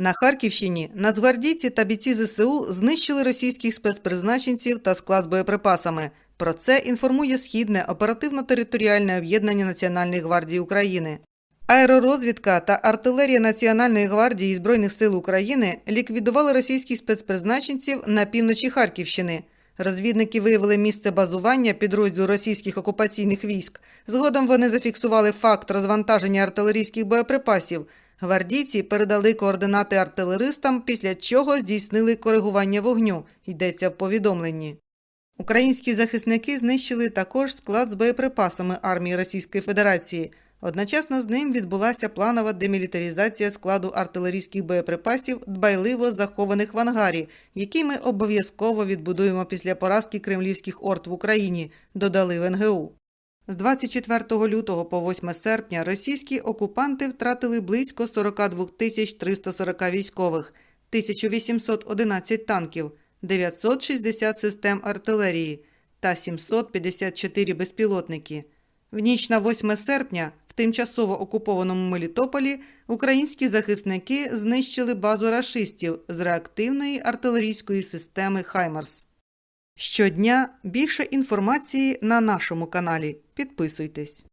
На Харківщині нацгвардійці та бійці ЗСУ знищили російських спецпризначенців та склад з боєприпасами. Про це інформує Східне оперативно-територіальне об'єднання Національної гвардії України. Аеророзвідка та артилерія Національної гвардії Збройних сил України ліквідували російських спецпризначенців на півночі Харківщини. Розвідники виявили місце базування підрозділу російських окупаційних військ. Згодом вони зафіксували факт розвантаження артилерійських боєприпасів. Гвардійці передали координати артилеристам, після чого здійснили коригування вогню. Йдеться в повідомленні. Українські захисники знищили також склад з боєприпасами армії Російської Федерації. Одночасно з ним відбулася планова демілітаризація складу артилерійських боєприпасів, дбайливо захованих в ангарі, які ми обов'язково відбудуємо після поразки кремлівських орд в Україні, додали в НГУ. З 24 лютого по 8 серпня російські окупанти втратили близько 42 тисяч 340 військових, 1811 танків, 960 систем артилерії та 754 безпілотники. В ніч на 8 серпня в тимчасово окупованому Мелітополі українські захисники знищили базу рашистів з реактивної артилерійської системи Хаймарс. Щодня більше інформації на нашому каналі. Підписуйтесь.